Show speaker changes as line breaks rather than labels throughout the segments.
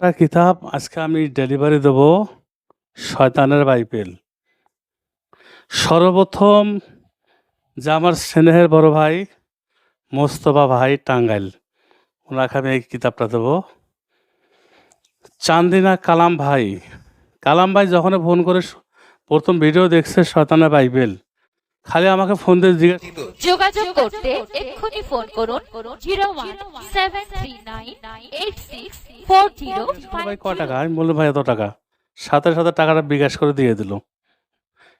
একটা কিতাব আজকে আমি ডেলিভারি দেব শয়তানের বাইবেল। সর্বপ্রথম যে আমার স্নেহের বড় ভাই মোস্তফা ভাই টাঙ্গাইল, ওনাকে আমি এই কিতাবটা দেবো। চান্দিনা কালাম ভাই কালাম ভাই যখন ফোন করে প্রথম ভিডিও দেখছে শয়তানের বাইবেল খালি আমাকে ফোন দিয়ে জিজ্ঞেস
যোগাযোগ করতে এক্ষুনি ফোন করুন zero one seven three nine eight six four zero
ভাই ক টাকা? আমি বললাম ভাই এত টাকা। সাথে সাথে টাকাটা বিকাশ করে দিয়ে দিল।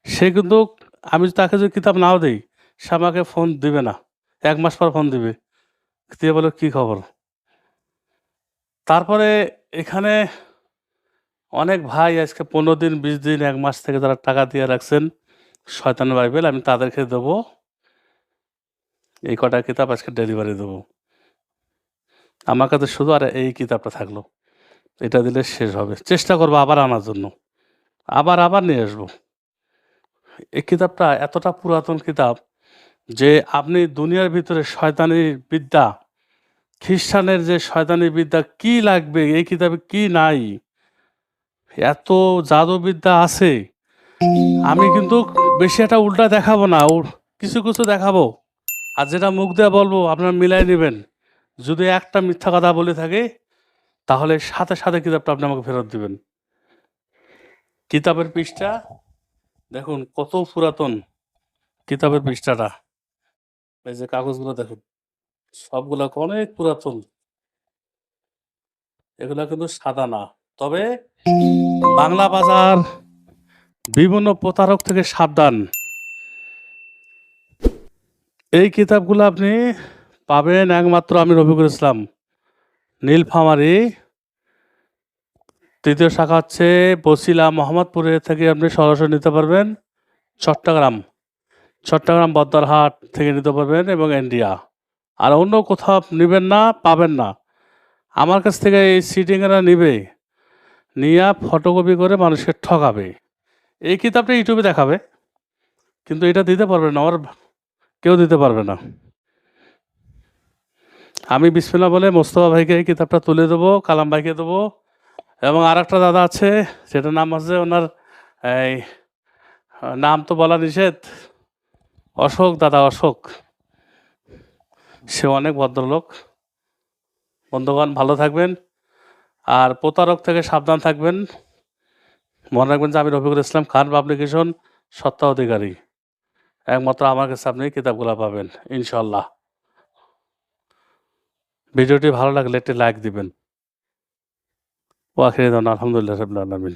সে কিন্তু আমি তাকে যদি কিতাব নাও দিই সে আমাকে ফোন দিবে না। এক মাস পর ফোন দিবে। দিয়ে বলে কী খবর? তারপরে এখানে অনেক ভাই আজকে পনেরো দিন বিশ দিন এক মাস থেকে তারা টাকা দিয়ে রাখছেন শয়তানের বাইবেল আমি তাদেরকে দেবো। এই কটা কিতাব আজকে ডেলিভারি দেবো। আমার কাছে শুধু আর এই কিতাবটা থাকল। এটা দিলে শেষ হবে। চেষ্টা করব আবার আনার জন্য। আবার আবার নিয়ে আসব। এই কিতাবটা এতটা পুরাতন কিতাব যে আপনি দুনিয়ার ভিতরে শয়তানি বিদ্যা, খ্রিস্টানের যে শয়তানি বিদ্যা কি লাগবে, এই কিতাবে কি নাই? এত জাদুবিদ্যা আছে। আমি কিন্তু বেশি একটা উল্টা দেখাবো না কিছু কিছু দেখাবো। আর যেটা মুখ দিয়ে বলব, আপনারা মিলাই নেবেন। যদি একটা মিথ্যা কথা বলে থাকে, তাহলে সাথে সাথে কিতাবটা আপনি আমাকে ফেরত দিবেন। কিতাবের পৃষ্ঠা, দেখুন কত পুরাতন কিতাবের পৃষ্ঠাটা। এই যে কাগজগুলো দেখুন, সবগুলো অনেক পুরাতন। এগুলো কিন্তু সাদা না। তবে বাংলা বাজার বিভিন্ন প্রতারক থেকে সাবধান। এই কিতাবগুলো আপনি পাবেন একমাত্র আমি রফিকুল ইসলাম। নীলফামারি। তৃতীয় শাখা হচ্ছে বসিলা মোহাম্মদপুরে থেকে আপনি সরাসরি নিতে পারবেন চট্টগ্রাম। চট্টগ্রাম বদ্দারহাট থেকে নিতে পারবেন এবং ইন্ডিয়া। আর অন্য কোথাও নেবেন না, পাবেন না। আমার কাছ থেকে এই সিটিংয়েরা নিবে। নিয়ে ফটোকপি করে মানুষকে ঠকাবে। এই কিতাবটা ইউটিউবে দেখাবে, কিন্তু এটা দিতে পারবে না, আমার কেউ দিতে পারবে না। আমি বিসমিল্লা বলে মোস্তফা ভাইকে এই কিতাবটা তুলে দেবো, কালাম ভাইকে দেবো, এবং আর একটা দাদা আছে সেটার নাম আছে ওনার, এই, নাম তো বলা নিষেধ, অশোক, দাদা অশোক। সে অনেক ভদ্রলোক। বন্ধুগণ, ভালো থাকবেন। আর প্রতারক থেকে সাবধান থাকবেন। মনে রাখবেন যে আমি রফিকুল ইসলাম খান পাবলিকেশন সত্তা অধিকারী। একমাত্র আমার কাছে আপনি কিতাবগুলো পাবেন ইনশাল্লাহ ভিডিওটি ভালো লাগলে একটি লাইক দিবেন। ওয়াখির আলহামদুলিল্লাহ রবিল আলমিন।